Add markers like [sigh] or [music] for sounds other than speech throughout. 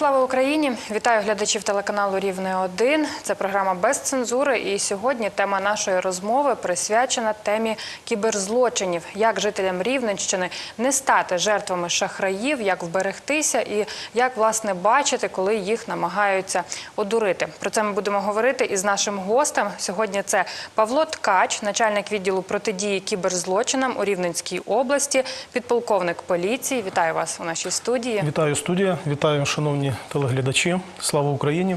Слава Україні! Вітаю глядачів телеканалу Рівне 1 Це програма без цензури. І сьогодні тема нашої розмови присвячена темі кіберзлочинів. Як жителям Рівненщини не стати жертвами шахраїв, як вберегтися і як власне бачити, коли їх намагаються одурити. Про це ми будемо говорити із нашим гостем. Сьогодні це Павло Ткач, начальник відділу протидії кіберзлочинам у Рівненській області, підполковник поліції. Вітаю вас у нашій студії. Вітаю студія, вітаю шановні телеглядачі. Слава Україні!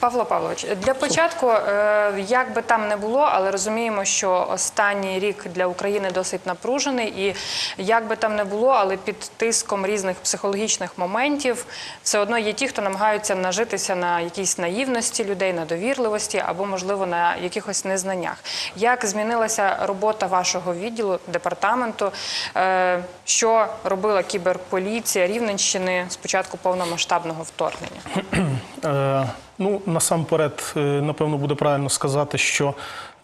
Павло Павлович, для початку, е, як би там не було, але розуміємо, що останній рік для України досить напружений, і як би там не було, але під тиском різних психологічних моментів все одно є ті, хто намагаються нажитися на якійсь наївності людей, на довірливості або, можливо, на якихось незнаннях. Як змінилася робота вашого відділу департаменту? Е, Що робила кіберполіція Рівненщини з початку повномасштабного вторгнення? Е, ну, насамперед, е, напевно, буде правильно сказати, що.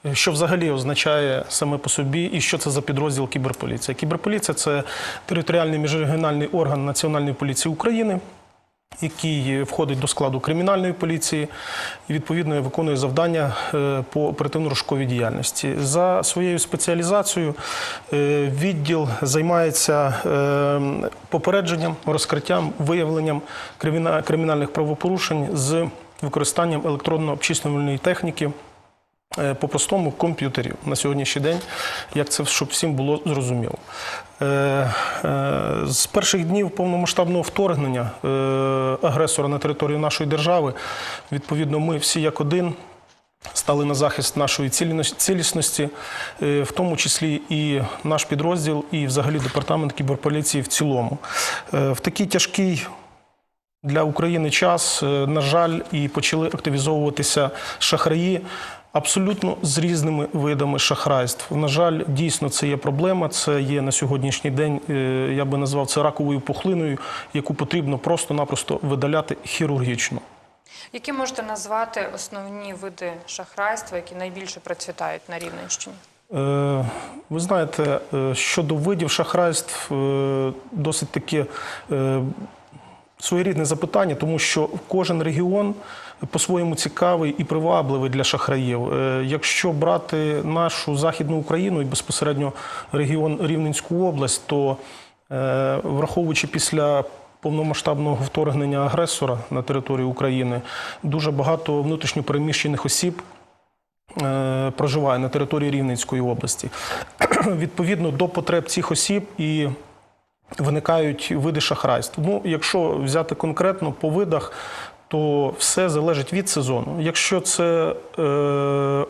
е, Що взагалі означає саме по собі, і що це за підрозділ кіберполіція? Кіберполіція це територіальний міжрегіональний орган Національної поліції України, який входить до складу кримінальної поліції і відповідно виконує завдання е, по оперативно-розшуковій діяльності. За своєю спеціалізацією е, відділ займається е, попередженням, розкриттям, виявленням криміна- кримінальних правопорушень з використанням електронно-обчислювальної техніки. е, По-простому комп'ютерів на сьогоднішній день, як це щоб всім було зрозуміло. Е, е, З перших днів повномасштабного вторгнення агресора на територію нашої держави, відповідно, ми всі як один стали на захист нашої цілісності, в тому числі і наш підрозділ, і взагалі департамент кіберполіції в цілому. В такий тяжкий для України час, е, на жаль, і почали активізовуватися шахраї. Абсолютно з різними видами шахрайств. На жаль, дійсно це є проблема. Це є на сьогоднішній день, е, я би назвав це раковою пухлиною, яку потрібно просто-напросто видаляти хірургічно. Які можете назвати основні види шахрайства, які найбільше процвітають на Рівненщині? Е, Ви знаєте, щодо видів шахрайств, досить таке е, своєрідне запитання, тому що кожен регіон по-своєму цікавий і привабливий для шахраїв. Е, Якщо брати нашу Західну Україну і безпосередньо регіон Рівненську область, то е, враховуючи після повномасштабного вторгнення агресора на територію України, дуже багато внутрішньопереміщених осіб е, проживає на території Рівненської області. [clears throat] Відповідно до потреб цих осіб і виникають види шахрайств. Ну, якщо взяти конкретно по видах, то все залежить від сезону. Якщо це е,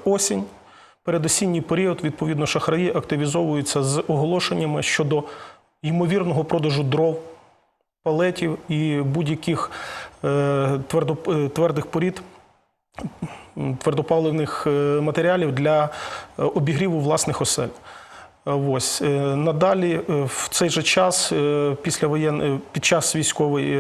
осінь, передосінній період, відповідно, шахраї активізовуються з оголошеннями щодо ймовірного продажу дров, палетів і будь-яких е, твердо, е, твердих порід твердопаливних е, матеріалів для е, обігріву власних осель. Ось е, надалі е, в цей же час, е, після воєн... під час військової,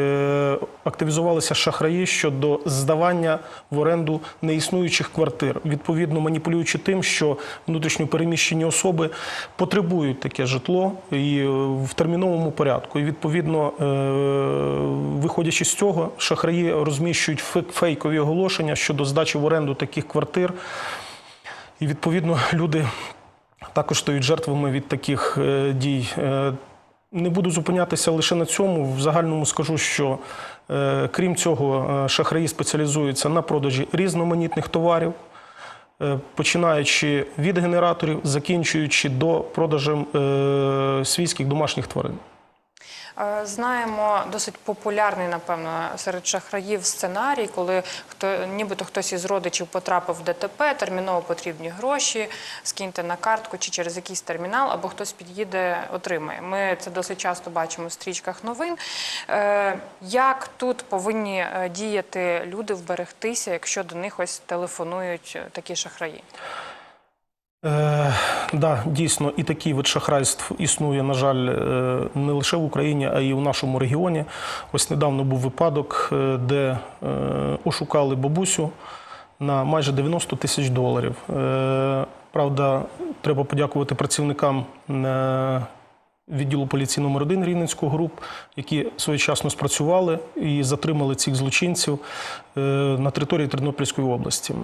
активізувалися шахраї щодо здавання в оренду неіснуючих квартир, відповідно маніпулюючи тим, що внутрішньо переміщені особи потребують таке житло і в терміновому порядку. І відповідно, виходячи з цього, шахраї розміщують фе- фейкові оголошення щодо здачі в оренду таких квартир. І відповідно люди також стають жертвами від таких е, дій. Е, Не буду зупинятися лише на цьому. В загальному скажу, що е, крім цього, шахраї спеціалізуються на продажі різноманітних товарів, починаючи від генераторів, закінчуючи до продажем свійських домашніх тварин. Е, Знаємо досить популярний, напевно, серед шахраїв сценарій, коли нібито хтось із родичів потрапив в ДТП, терміново потрібні гроші, скиньте на картку чи через якийсь термінал, або хтось під'їде, отримає. Ми це досить часто бачимо в стрічках новин. Е, Як тут повинні е, діяти люди, вберегтися, якщо до них ось телефонують такі шахраї? Е, да, дійсно, і такий вид шахрайств існує, на жаль, е, не лише в Україні, а й в нашому регіоні. Ось недавно був випадок, е, де е, ошукали бабусю на майже 90 тисяч доларів. Е, правда, треба подякувати працівникам е, відділу поліції номер 1 Рівненського груп, які своєчасно спрацювали і затримали цих злочинців е, на території Тернопільської області.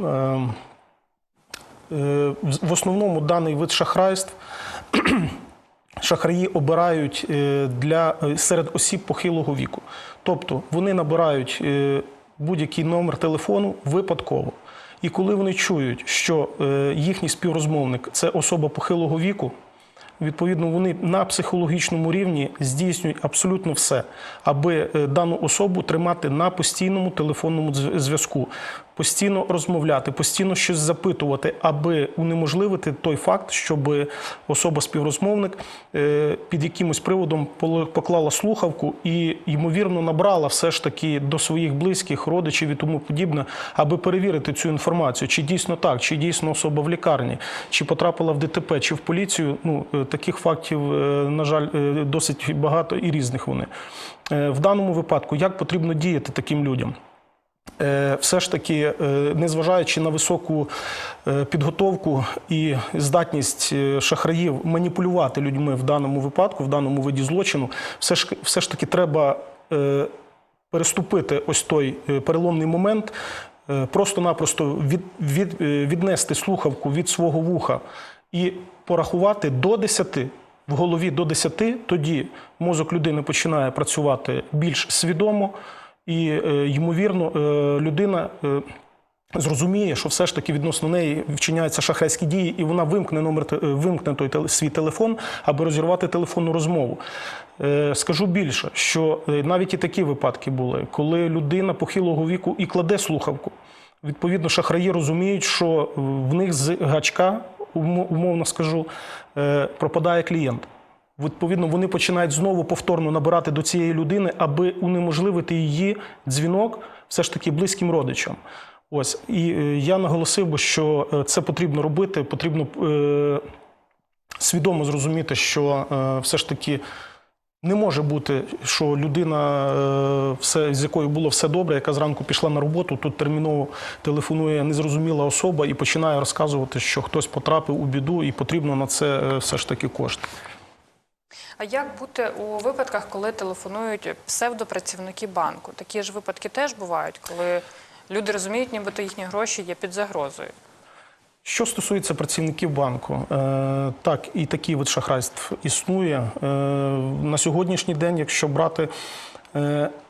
Е, В основному даний вид шахрайств [clears throat] шахраї обирають е, для е, серед осіб похилого віку. Тобто вони набирають будь-який номер телефону випадково. І коли вони чують, що їхній співрозмовник це особа похилого віку, відповідно вони на психологічному рівні здійснюють абсолютно все, аби дану особу тримати на постійному телефонному зв'язку, постійно розмовляти, постійно щось запитувати, аби унеможливити той факт, щоб особа співрозмовник е, під якимось приводом поклала слухавку і ймовірно набрала все ж таки до своїх близьких, родичів і тому подібне, аби перевірити цю інформацію, чи дійсно так, чи дійсно особа в лікарні, чи потрапила в ДТП, чи в поліцію. Ну е, таких фактів, е, на жаль, досить багато і різних вони. В даному випадку як потрібно діяти таким людям? Е, все ж таки, е, незважаючи на високу е, підготовку і здатність шахраїв маніпулювати людьми в даному випадку, в даному виді злочину, все ж, все ж таки треба переступити ось той переломний момент, просто-напросто від, від, віднести слухавку від свого вуха і порахувати до 10, в голові до 10, тоді мозок людини починає працювати більш свідомо, і, е, ймовірно, е, людина. е, Зрозуміє, що все ж таки відносно неї вчиняються шахрайські дії, і вона вимкне номер вимкне той свій телефон, аби розірвати телефонну розмову. Скажу більше, що навіть і такі випадки були, коли людина похилого віку і кладе слухавку. Відповідно, шахраї розуміють, що в них з гачка, умо- умовно скажу, пропадає клієнт. Відповідно, вони починають знову повторно набирати до цієї людини, аби унеможливити її дзвінок все ж таки близьким родичам. Ось і е, я наголосив би, що е, це потрібно робити. Потрібно е, свідомо зрозуміти, що е, все ж таки не може бути, що людина, е, все, з якою було все добре, яка зранку пішла на роботу, тут терміново телефонує незрозуміла особа і починає розказувати, що хтось потрапив у біду, і потрібно на це все ж таки кошти. А як бути у випадках, коли телефонують псевдопрацівники банку? Такі ж випадки теж бувають, коли люди розуміють, нібито їхні гроші є під загрозою. Що стосується працівників банку, е, так і такий вид шахрайств існує. Е, на сьогоднішній день, якщо брати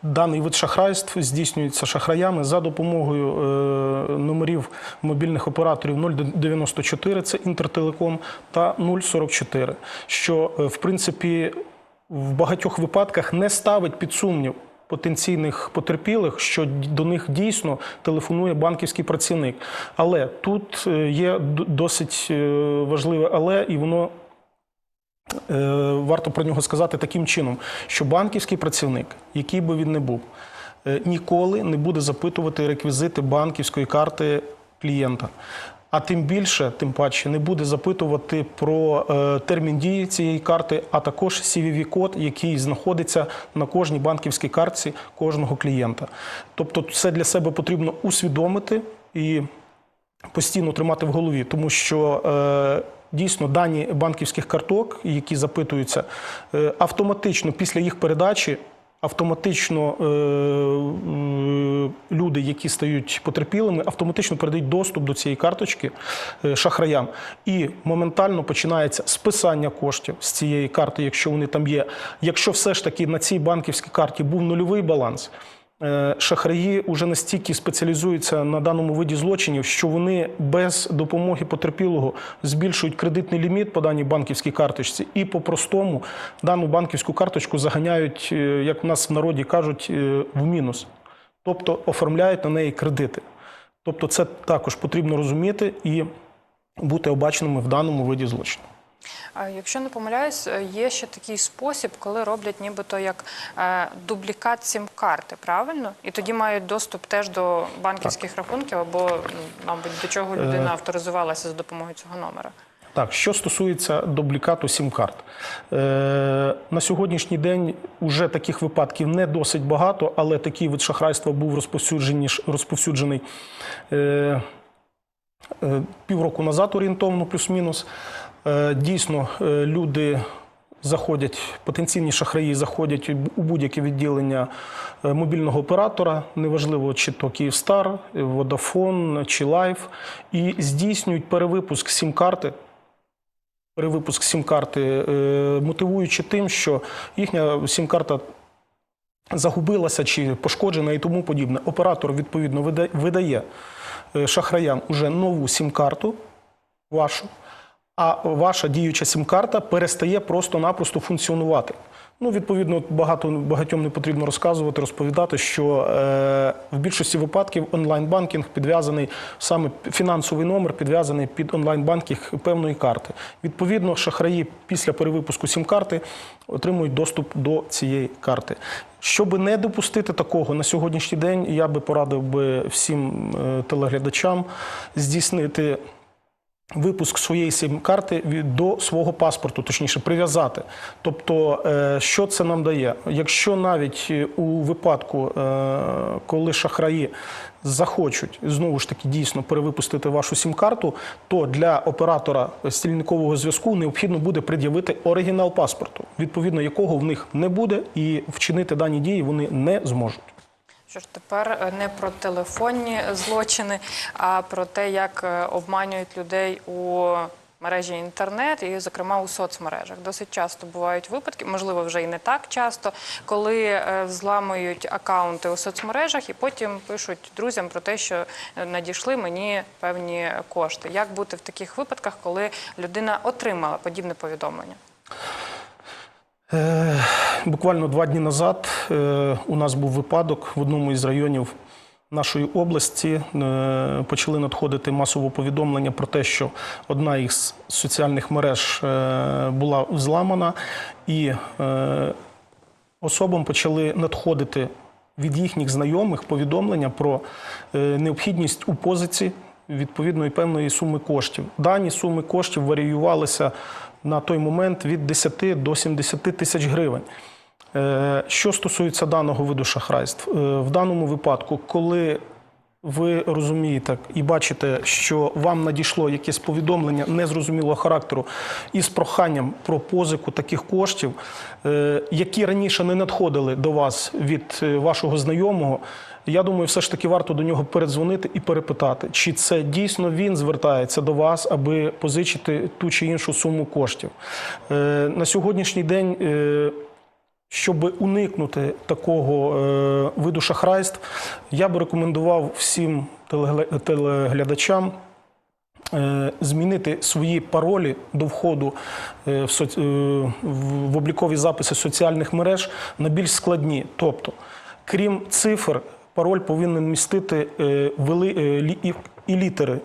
даний вид шахрайств, здійснюється шахраями за допомогою е, номерів мобільних операторів 094, це Інтертелеком, та 044, що е, в принципі в багатьох випадках не ставить під сумнів потенційних потерпілих, що до них дійсно телефонує банківський працівник. Але тут е, є досить е, важливе але, і воно е, варто про нього сказати таким чином, що банківський працівник, який би він не був, е, ніколи не буде запитувати реквізити банківської карти клієнта. А тим більше, тим паче, не буде запитувати про е, термін дії цієї карти, а також CVV-код, який знаходиться на кожній банківській картці кожного клієнта. Тобто, це для себе потрібно усвідомити і постійно тримати в голові, тому що е, дійсно дані банківських карток, які запитуються, е, автоматично після їх передачі. Автоматично е, люди, які стають потерпілими, автоматично передають доступ до цієї карточки е, шахраям, і моментально починається списання коштів з цієї карти, якщо вони там є. Якщо все ж таки на цій банківській карті був нульовий баланс, Шахраї вже настільки спеціалізуються на даному виді злочинів, що вони без допомоги потерпілого збільшують кредитний ліміт по даній банківській карточці, і по-простому дану банківську карточку заганяють, е, як в нас в народі кажуть, е, в мінус, тобто оформляють на неї кредити. Тобто, це також потрібно розуміти і бути обачними в даному виді злочину. Якщо не помиляюсь, е, є ще такий спосіб, коли роблять нібито як е, дублікат сім-карти, правильно? І тоді мають доступ теж до банківських рахунків або, мабуть, до чого людина авторизувалася за допомогою цього номера. Так, що стосується дублікату сім-карт, е, на сьогоднішній день вже таких випадків не досить багато, але такий вид шахрайства був розповсюджений, розповсюджений е, е, півроку назад орієнтовно, плюс-мінус. Е, дійсно, е, люди заходять, потенційні шахраї заходять у будь-яке відділення е, мобільного оператора, неважливо, чи то Київстар, Водафон чи Лайф, і здійснюють перевипуск сім-карти. Перевипуск сім-карти, мотивуючи тим, що їхня сім-карта загубилася чи пошкоджена і тому подібне. Оператор відповідно видає шахраям уже нову сім-карту вашу, а ваша діюча сім-карта перестає просто-напросто функціонувати. Ну, відповідно, багато багатьом не потрібно розказувати, розповідати, що е, в більшості випадків онлайн-банкінг підв'язаний саме фінансовий номер підв'язаний під онлайн-банкінг певної карти. Відповідно, шахраї після перевипуску сім-карти отримують доступ до цієї карти. Щоб не допустити такого на сьогоднішній день, я би порадив би всім е, телеглядачам здійснити випуск своєї сім-карти до свого паспорту, точніше, прив'язати. Тобто, е, що це нам дає? Якщо навіть е, у випадку, е, коли шахраї захочуть знову ж таки дійсно перевипустити вашу сім-карту, то для оператора стільникового зв'язку необхідно буде пред'явити оригінал паспорту, відповідно якого в них не буде, і вчинити дані дії вони не зможуть. Що ж тепер е, не про телефонні злочини, а про те, як е, обманюють людей у мережі інтернет і, зокрема, у соцмережах. Досить часто бувають випадки, можливо, вже і не так часто, коли е, взламують акаунти у соцмережах і потім пишуть друзям про те, що надійшли мені певні кошти. Як бути в таких випадках, коли людина отримала подібне повідомлення? Буквально два дні назад е, у нас був випадок в одному із районів нашої області. Е, Почали надходити масово повідомлення про те, що одна із соціальних мереж е, була взламана, і особам почали надходити від їхніх знайомих повідомлення про необхідність у позиці відповідної певної суми коштів. Дані суми коштів варіювалися на той момент від 10 до 70 тисяч гривень. Е, Що стосується даного виду шахрайств, е, в даному випадку, коли ви розумієте і бачите, що вам надійшло якесь повідомлення незрозумілого характеру із проханням про позику таких коштів, е, які раніше не надходили до вас від вашого знайомого. Я думаю, все ж таки варто до нього передзвонити і перепитати, чи це дійсно він звертається до вас, аби позичити ту чи іншу суму коштів. На сьогоднішній день. Щоб уникнути такого е, виду шахрайств, я би рекомендував всім телегля- телеглядачам е, змінити свої паролі до входу е, в, соц- е, в облікові записи соціальних мереж на більш складні. Тобто, крім цифр, пароль повинен містити е, вели, е, і літери.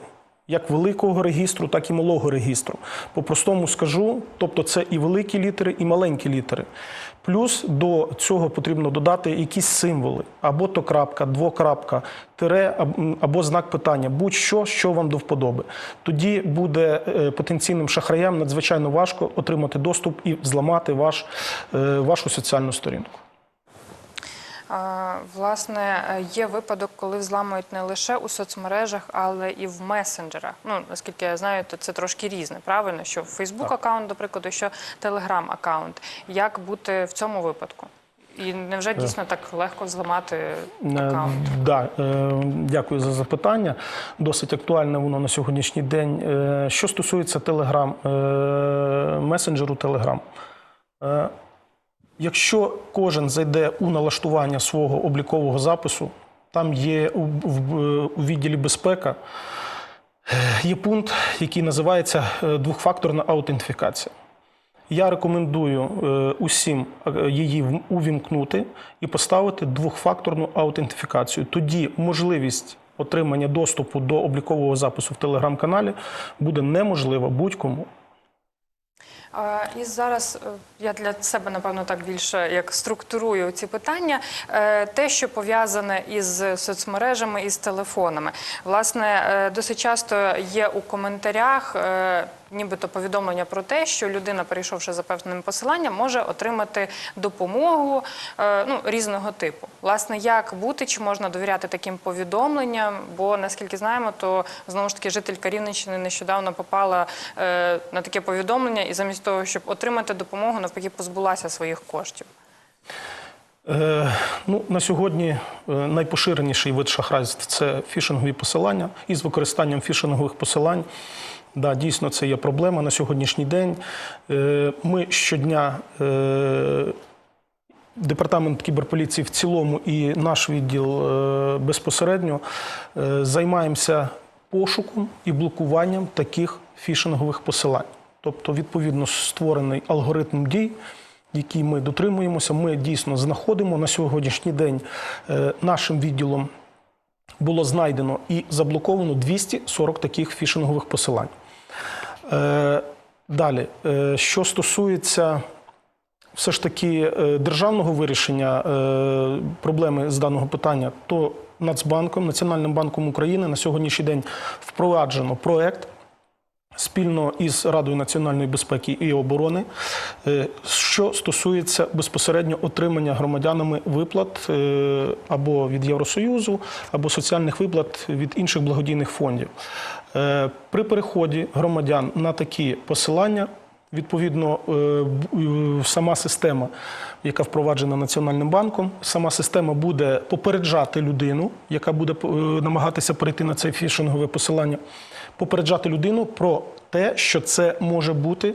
Як великого регістру, так і малого регістру. По-простому скажу, тобто це і великі літери, і маленькі літери. Плюс до цього потрібно додати якісь символи, або то крапка, двокрапка, тире або знак питання, будь-що, що вам до вподоби. Тоді буде е, потенційним шахраям надзвичайно важко отримати доступ і зламати ваш, е, вашу соціальну сторінку. Власне, е, є випадок, коли взламують не лише у соцмережах, але і в месенджерах. Ну, наскільки я знаю, то це трошки різне, правильно? Що Facebook аккаунт, до прикладу, що Telegram аккаунт. Як бути в цьому випадку? І невже дійсно так легко аккаунт? Е, Да, е, дякую за запитання. Досить актуальне воно на сьогоднішній день. Е, Що стосується Telegram, е, месенджеру Telegram. Якщо кожен зайде у налаштування свого облікового запису, там є у, в- у відділі безпека е, є пункт, який називається е, двохфакторна аутентифікація. Я рекомендую е, усім її увімкнути і поставити двохфакторну аутентифікацію. Тоді можливість отримання доступу до облікового запису в телеграм-каналі буде неможлива будь-кому. І зараз е, я для себе напевно так більше як структурую ці питання. Е, Те, що пов'язане із соцмережами і з телефонами, власне, е, досить часто є у коментарях. Нібито повідомлення про те, що людина, перейшовши за певним посиланням, може отримати допомогу ну, різного типу. Власне, як бути, чи можна довіряти таким повідомленням? Бо наскільки знаємо, то знову ж таки жителька Рівненщини нещодавно попала на таке повідомлення, і замість того, щоб отримати допомогу, навпаки, позбулася своїх коштів? Е, ну, на сьогодні е, найпоширеніший вид шахрайств це фішингові посилання із використанням фішингових посилань. Да, дійсно, це є проблема на сьогоднішній день. Е, ми щодня. Е, Департамент кіберполіції в цілому і наш відділ е, безпосередньо е, займаємося пошуком і блокуванням таких фішингових посилань. Тобто, відповідно, створений алгоритм дій, який ми дотримуємося. Ми дійсно знаходимо на сьогоднішній день е, нашим відділом було знайдено і заблоковано 240 таких фішингових посилань. Е, Далі, е, що стосується все ж таки державного вирішення проблеми з даного питання, то Нацбанком, Національним банком України на сьогоднішній день впроваджено проект спільно із Радою національної безпеки і оборони, е, що стосується безпосередньо отримання громадянами виплат е, або від Євросоюзу, або соціальних виплат від інших благодійних фондів. Е, При переході громадян на такі посилання. Відповідно, е, е, сама система, яка впроваджена Національним банком, сама система буде попереджати людину, яка буде е, намагатися перейти на це фішингове посилання, попереджати людину про те, що це може бути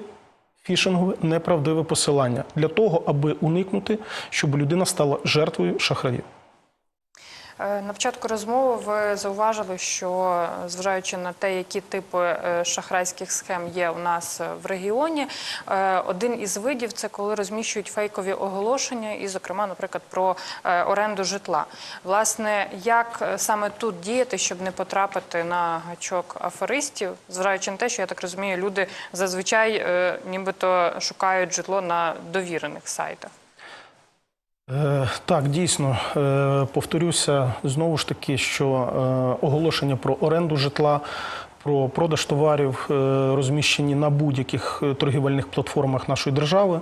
фішингове неправдиве посилання для того, аби уникнути, щоб людина стала жертвою шахраїв. Е, На початку розмови ви зауважили, що зважаючи на те, які типи е, шахрайських схем є у нас е, в регіоні, один із видів це коли розміщують фейкові оголошення, і, зокрема, наприклад, про оренду житла. Власне, як саме тут діяти, щоб не потрапити на гачок аферистів, зважаючи на те, що я так розумію, люди зазвичай нібито шукають житло на довірених сайтах. Е, Так, дійсно, Е, повторюся знову ж таки, що е, оголошення про оренду житла, про продаж товарів розміщені на будь-яких торгівельних платформах нашої держави.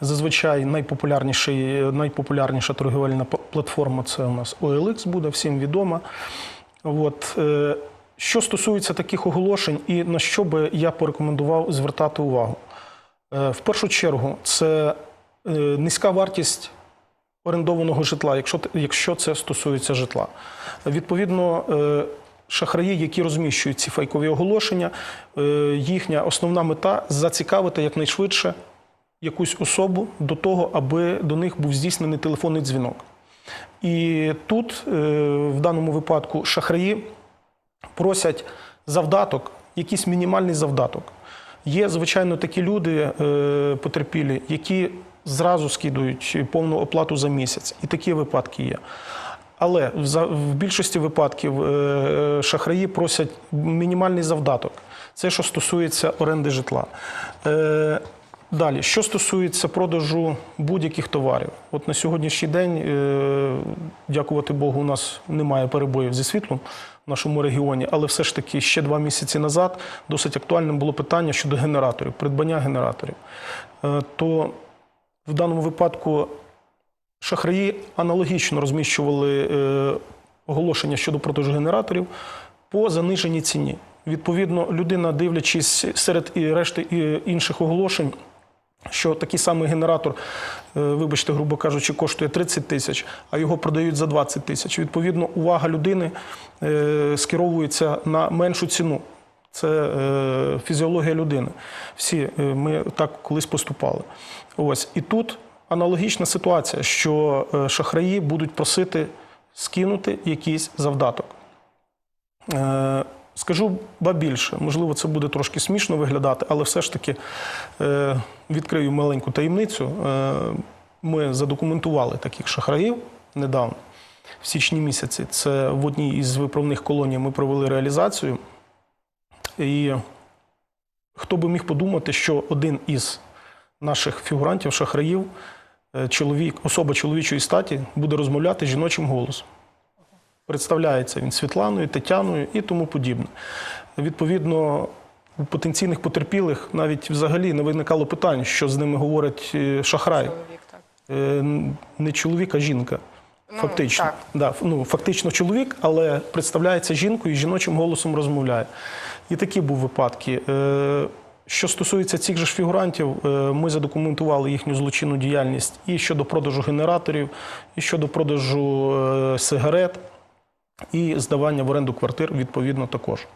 Зазвичай найпопулярніший, найпопулярніша торгівельна платформа це у нас OLX буде, всім відома. От, що стосується таких оголошень, і на що би я порекомендував звертати увагу? В першу чергу, це низька вартість орендованого житла, якщо, якщо це стосується житла. Відповідно, е, шахраї, які розміщують ці фейкові оголошення, е, їхня основна мета зацікавити якнайшвидше якусь особу до того, аби до них був здійснений телефонний дзвінок. І тут, е, в даному випадку, шахраї просять завдаток, якийсь мінімальний завдаток. Є, звичайно, такі люди потерпілі, які зразу скидують повну оплату за місяць. І такі випадки є. Але в, більшості випадків е, шахраї просять мінімальний завдаток. Це що стосується оренди житла. Е, Далі, що стосується продажу будь-яких товарів, от на сьогоднішній день, е, дякувати Богу, у нас немає перебоїв зі світлом в нашому регіоні, але все ж таки ще два місяці назад досить актуальним було питання щодо генераторів, придбання генераторів. Е, То в даному випадку шахраї аналогічно розміщували е, оголошення щодо продажу генераторів по заниженій ціні. Відповідно, людина, дивлячись серед і решти інших оголошень, що такий самий генератор, е, вибачте, грубо кажучи, коштує 30 тисяч, а його продають за 20 тисяч. Відповідно, увага людини е, скеровується на меншу ціну. Це фізіологія людини. Всі ми так колись поступали. Ось і тут аналогічна ситуація, що е, шахраї будуть просити скинути якийсь завдаток. Е, Скажу ба більше, можливо, це буде трошки смішно виглядати, але все ж таки е, відкрию маленьку таємницю. Ми задокументували таких шахраїв недавно, в січні місяці. Це в одній із виправних колоній ми провели реалізацію. І хто би міг подумати, що один із наших фігурантів, шахраїв, е, чоловік, особа чоловічої статі, буде розмовляти жіночим голосом. Представляється він Світланою, Тетяною і тому подібне. Відповідно, у потенційних потерпілих навіть взагалі не виникало питань, що з ними говорить е, шахрай. Чоловік. Е, Не чоловік, а жінка. Ну, Фактично. так. Да, ну, фактично чоловік, але представляється жінкою і жіночим голосом розмовляє. І такі був випадки. Що стосується цих же ж фігурантів, е, ми задокументували їхню злочинну діяльність і щодо продажу генераторів, і щодо продажу е, сигарет, і здавання в оренду квартир відповідно також.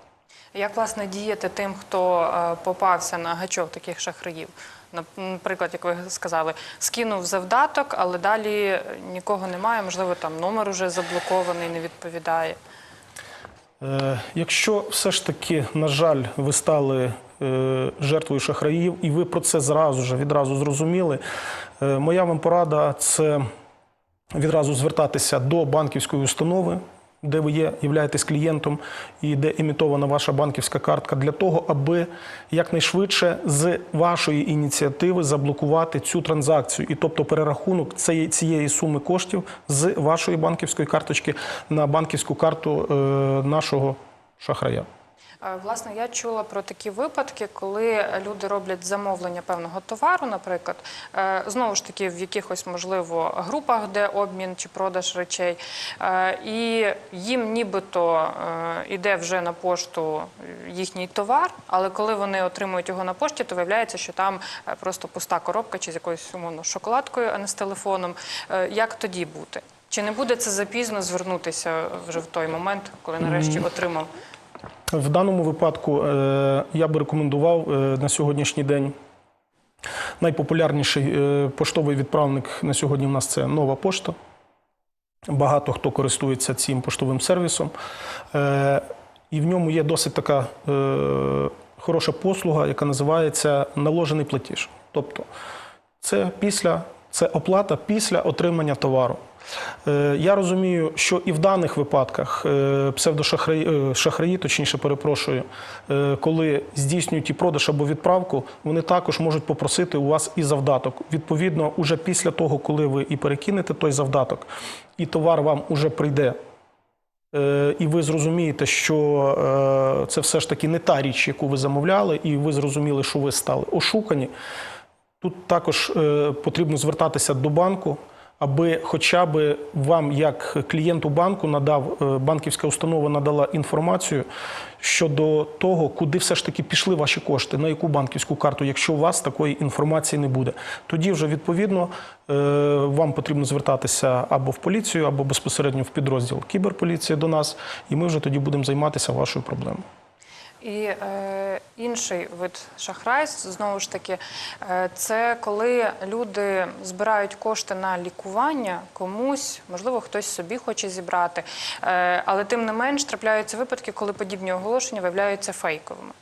Як власне діяти тим, хто е, попався на гачок таких шахраїв? Наприклад, як ви сказали, скинув завдаток, але далі нікого немає, можливо, там номер уже заблокований, не відповідає. Якщо все ж таки, на жаль, ви стали жертвою шахраїв, і ви про це зразу ж відразу зрозуміли, е, моя вам порада це відразу звертатися до банківської установи, де ви є, являєтесь клієнтом і де імітована ваша банківська картка, для того, аби якнайшвидше з вашої ініціативи заблокувати цю транзакцію, і тобто перерахунок цієї, цієї суми коштів з вашої банківської карточки на банківську карту е, нашого шахрая. Е, Власне, я чула про такі випадки, коли люди роблять замовлення певного товару, наприклад, е, знову ж таки в якихось, можливо, групах, де обмін чи продаж речей, е, і їм нібито йде вже на пошту їхній товар, але коли вони отримують його на пошті, то виявляється, що там просто пуста коробка чи з якоюсь умовно шоколадкою, а не з телефоном. Як тоді бути? Чи не буде це запізно звернутися вже в той момент, коли нарешті отримав? В даному випадку е, я би рекомендував е, на сьогоднішній день. Найпопулярніший е, поштовий відправник на сьогодні в нас це нова пошта. Багато хто користується цим поштовим сервісом. І в ньому є досить така хороша послуга, яка називається наложений платіж. Тобто це після це оплата після отримання товару. Е, Я розумію, що і в даних випадках е, псевдошахраї, е, шахраї, точніше перепрошую, коли здійснюють і продаж або відправку, вони також можуть попросити у вас і завдаток. Відповідно, уже після того, коли ви і перекинете той завдаток, і товар вам уже прийде. І ви зрозумієте, що це все ж таки не та річ, яку ви замовляли, і ви зрозуміли, що ви стали ошукані. Тут також е, потрібно звертатися до банку, аби хоча б вам, як клієнту банку, надав е, банківська установа надала інформацію щодо того, куди все ж таки пішли ваші кошти, на яку банківську карту, якщо у вас такої інформації не буде. Тоді вже відповідно е, вам потрібно звертатися або в поліцію, або безпосередньо в підрозділ кіберполіції до нас, і ми вже тоді будемо займатися вашою проблемою. І е, інший вид шахрайств, знову ж таки, е, це коли люди збирають кошти на лікування комусь, можливо, хтось собі хоче зібрати. Е, але тим не менш трапляються випадки, коли подібні оголошення виявляються фейковими.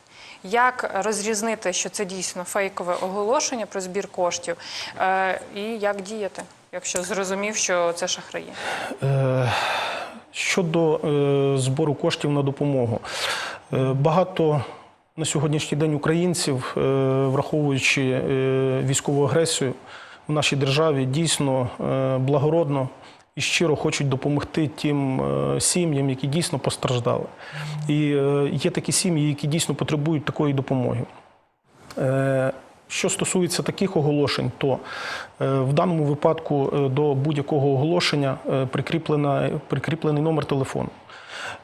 Як розрізнити, що це дійсно фейкове оголошення про збір коштів, е, і як діяти, якщо зрозумів, що це шахраї? Е, Щодо е, збору коштів на допомогу, Е, багато на сьогоднішній день українців, е, враховуючи військову агресію в нашій державі, дійсно благородно і щиро хочуть допомогти тим сім'ям, які дійсно постраждали. І є такі сім'ї, які дійсно потребують такої допомоги. Що стосується таких оголошень, то е, в даному випадку е, до будь-якого оголошення е, прикріплений номер телефону.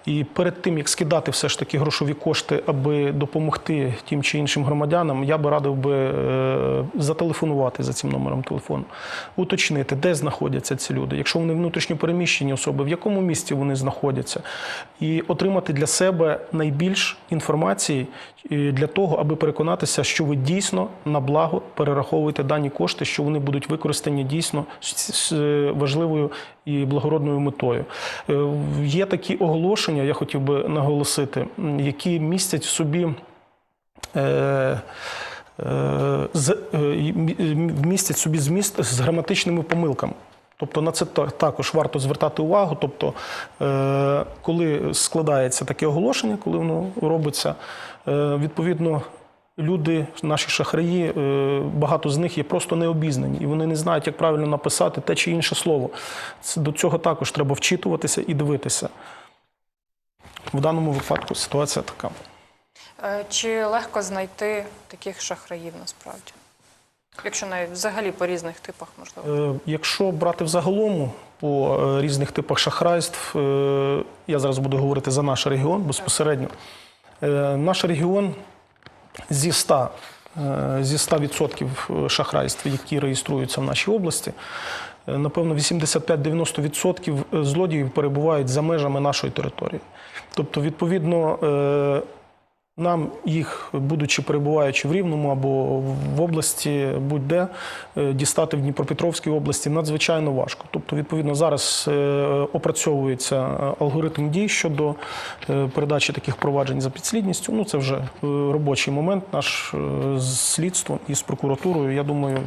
І перед тим, як скидати все ж таки грошові кошти, аби допомогти тим чи іншим громадянам, я би радив би е, зателефонувати за цим номером телефону, уточнити, де знаходяться ці люди, якщо вони внутрішньо переміщені особи, в якому місці вони знаходяться, і отримати для себе найбільш інформації е, для того, аби переконатися, що ви дійсно на благо перераховуєте дані кошти, що вони будуть використані дійсно з з важливою і благородною метою. Е, Є такі оголошення, я хотів би наголосити, які містять в собі. Е, е, з, е, містять собі зміст з граматичними помилками. Тобто на це також варто звертати увагу. Тобто, е, коли складається таке оголошення, коли воно робиться, е, відповідно. Люди, наші шахраї, е, багато з них є просто необізнані, і вони не знають, як правильно написати те чи інше слово. До цього також треба вчитуватися і дивитися. В даному випадку ситуація така. Е, Чи легко знайти таких шахраїв насправді? Якщо навіть взагалі по різних типах можливо. Е, Якщо брати взагалом по е, різних типах шахрайств, я зараз буду говорити за наш регіон безпосередньо. Наш регіон зі 100 е, зі 100% шахрайств, які реєструються в нашій області, напевно, 85-90% злодіїв перебувають за межами нашої території. Тобто, відповідно, е, нам їх, будучи перебуваючи в Рівному або в області, будь-де, е, дістати в Дніпропетровській області надзвичайно важко. Тобто, відповідно, зараз е, опрацьовується алгоритм дій щодо передачі таких проваджень за підслідністю. Ну, це вже робочий момент, наш з слідством і з прокуратурою. Я думаю,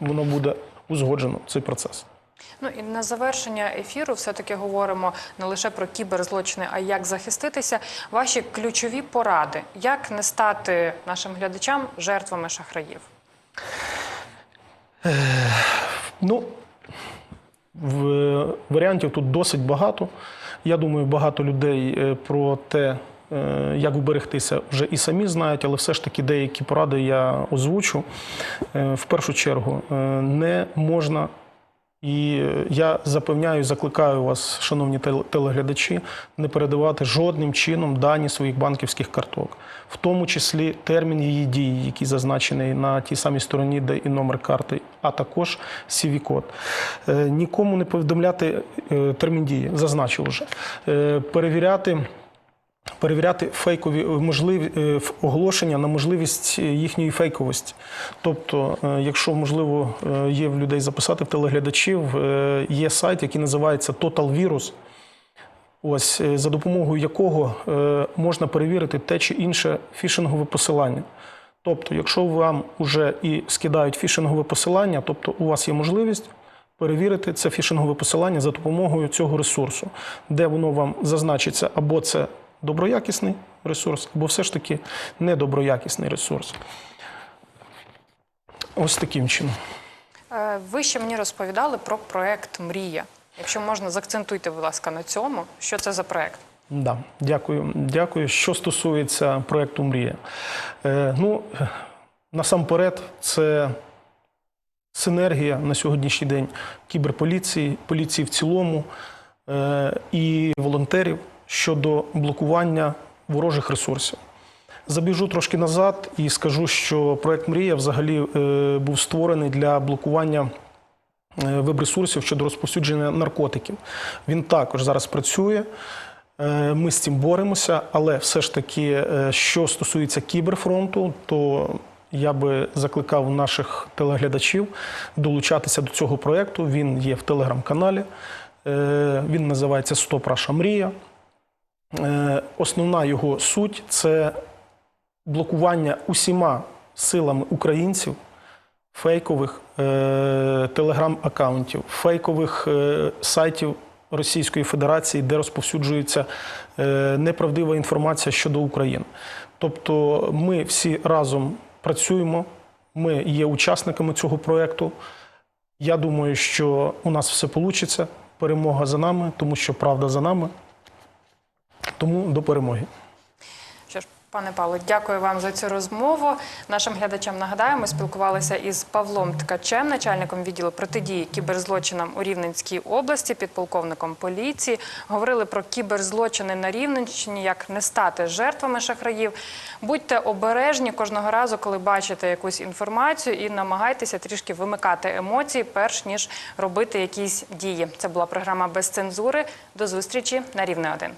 воно буде узгоджено цей процес. Ну і на завершення ефіру все-таки говоримо не лише про кіберзлочини, а як захиститися. Ваші ключові поради, як не стати нашим глядачам жертвами шахраїв. Ну, варіантів тут досить багато. Я думаю, багато людей е, про те, е, як вберегтися, вже і самі знають, але все ж таки деякі поради я озвучу. Е, В першу чергу, е, не можна. І е, я запевняю, закликаю вас, шановні тел- телеглядачі, не передавати жодним чином дані своїх банківських карток, в тому числі термін її дії, який зазначений на тій самій стороні, де і номер карти, а також CV-код. Е, Нікому не повідомляти е, термін дії, зазначив вже. Перевіряти. Перевіряти фейкові можливі е, оголошення на можливість е, їхньої фейковості. Тобто, е, якщо можливо е, є в людей записати в телеглядачів, е, є сайт, який називається Total Virus, ось е, за допомогою якого е, можна перевірити те чи інше фішингове посилання. Тобто, якщо вам вже і скидають фішингове посилання, тобто у вас є можливість перевірити це фішингове посилання за допомогою цього ресурсу, де воно вам зазначиться або це доброякісний ресурс, або все ж таки недоброякісний ресурс. Ось таким чином. Е, Ви ще мені розповідали про проект Мрія. Якщо можна, заакцентуйте, будь ласка, на цьому. Що це за проект? Да, дякую. Дякую. Що стосується проекту Мрія, е, ну насамперед, це синергія на сьогоднішній день кіберполіції, поліції в цілому е, і волонтерів щодо блокування ворожих ресурсів. Забіжу трошки назад і скажу, що проект Мрія взагалі е, був створений для блокування е, веб-ресурсів щодо розповсюдження наркотиків. Він також зараз працює. Е, Ми з цим боремося, але все ж таки, що стосується кіберфронту, то я би закликав наших телеглядачів долучатися до цього проєкту. Він є в телеграм-каналі. Він називається Стоп Раша Мрія. Е, Основна його суть це блокування усіма силами українців фейкових е, телеграм-аккаунтів, фейкових е, сайтів Російської Федерації, де розповсюджується неправдива інформація щодо України. Тобто ми всі разом працюємо, ми є учасниками цього проєкту. Я думаю, що у нас все вийде. Перемога за нами, тому що правда за нами. Тому до перемоги. Що ж, пане Павло, дякую вам за цю розмову. Нашим глядачам нагадаю, ми спілкувалися із Павлом Ткачем, начальником відділу протидії кіберзлочинам у Рівненській області, підполковником поліції. Говорили про кіберзлочини на Рівненщині, як не стати жертвами шахраїв. Будьте обережні кожного разу, коли бачите якусь інформацію, і намагайтеся трішки вимикати емоції, перш ніж робити якісь дії. Це була програма без цензури. До зустрічі на Рівне 1.